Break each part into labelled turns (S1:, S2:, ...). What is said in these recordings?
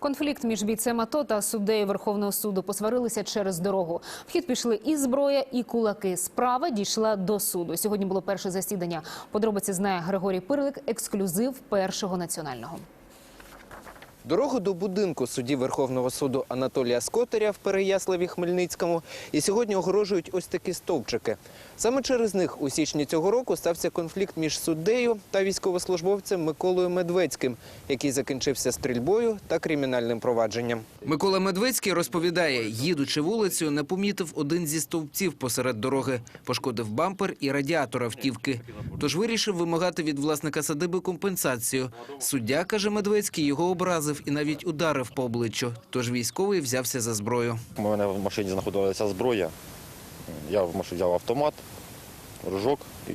S1: Конфлікт між бійцем АТО та суддею Верховного суду посварилися через дорогу. Вхід пішли і зброя, і кулаки. Справа дійшла до суду. Сьогодні було перше засідання. Подробиці знає Григорій Пирлик. Ексклюзив першого національного.
S2: Дорогу до будинку судді Верховного суду Анатолія Скотаря в Переяславі Хмельницькому і сьогодні огорожують ось такі стовпчики. Саме через них у січні цього року стався конфлікт між суддею та військовослужбовцем Миколою Медведським, який закінчився стрільбою та кримінальним провадженням. Микола Медведський розповідає, їдучи вулицею, не помітив один зі стовпців посеред дороги, пошкодив бампер і радіатор автівки. Тож вирішив вимагати від власника садиби компенсацію. Суддя, каже Медведський, його образив і навіть ударив по обличчю. Тож військовий взявся за зброю.
S3: У мене в машині знаходилася зброя. Я в машині взяв автомат, ружок і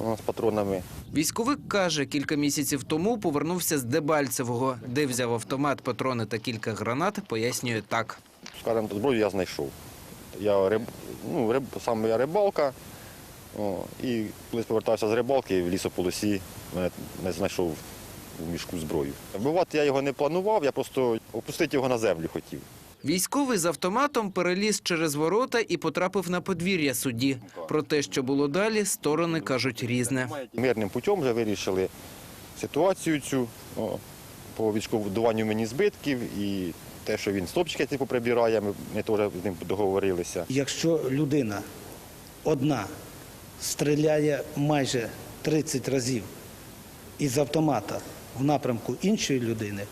S3: з патронами.
S2: Військовик каже, кілька місяців тому повернувся з Дебальцевого, де взяв автомат, патрони та кілька гранат. Пояснює так.
S3: Скажімо, зброю я знайшов. Я риб, ну, риб, саме я рибалка. О, і коли повертався з рибалки в лісополосі, мене не знайшов у мішку зброю. Вбивати я його не планував, я просто опустити його на землю хотів.
S2: Військовий з автоматом переліз через ворота і потрапив на подвір'я судді. Про те, що було далі, сторони кажуть різне.
S3: Мирним путем вже вирішили ситуацію цю о, по відшкодуванню мені збитків і те, що він стопчики типу прибирає, ми, ми теж з ним договорилися.
S4: Якщо людина одна стріляє майже 30 разів із автомата в напрямку іншої людини,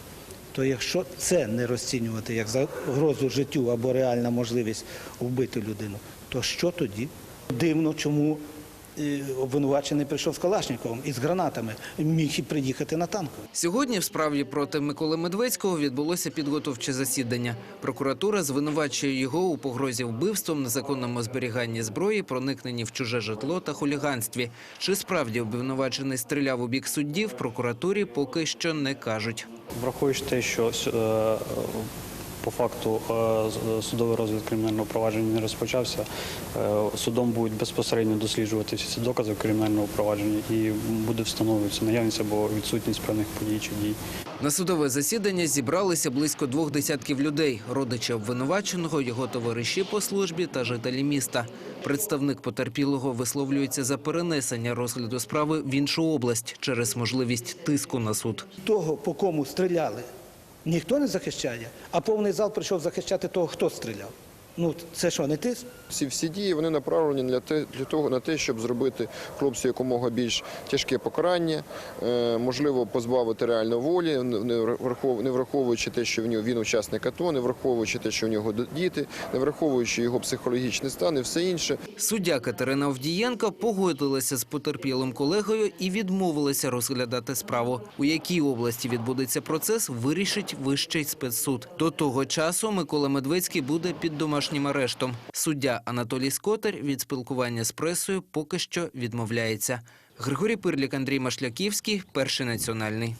S4: то якщо це не розцінювати як загрозу життю або реальна можливість вбити людину, то що тоді? Дивно, чому обвинувачений прийшов з Калашниковим і з гранатами, міг і приїхати на танку.
S2: Сьогодні в справі проти Миколи Медведського відбулося підготовче засідання. Прокуратура звинувачує його у погрозі вбивством, незаконному зберіганні зброї, проникненні в чуже житло та хуліганстві. Чи справді обвинувачений стріляв у бік суддів, в прокуратурі поки що не кажуть.
S5: Враховуючи те, що е, по факту е, судовий розгляд кримінального провадження не розпочався, е, судом будуть безпосередньо досліджувати всі ці докази кримінального провадження і буде встановлюватися наявність або відсутність певних подій чи дій.
S2: На судове засідання зібралися близько двох десятків людей: родичі обвинуваченого, його товариші по службі та жителі міста. Представник потерпілого висловлюється за перенесення розгляду справи в іншу область через можливість тиску на суд.
S4: Того, по кому стріляли, ніхто не захищає, а повний зал прийшов захищати того, хто стріляв. Ну, це що, не тиск?
S6: Ці всі дії вони направлені для те, для того на те, щоб зробити хлопцю якомога більш тяжке покарання, е, можливо, позбавити реально волі, не врахов- не враховуючи те, що в нього він учасник АТО, не враховуючи те, що в нього діти, не враховуючи його психологічний стан і все інше.
S2: Суддя Катерина Овдієнка погодилася з потерпілим колегою і відмовилася розглядати справу. У якій області відбудеться процес, вирішить вищий спецсуд. До того часу Микола Медведський буде під домашнім арештом. Суддя Анатолій Скотар від спілкування з пресою поки що відмовляється. Григорій Пирлік, Андрій Машляківський, перший національний.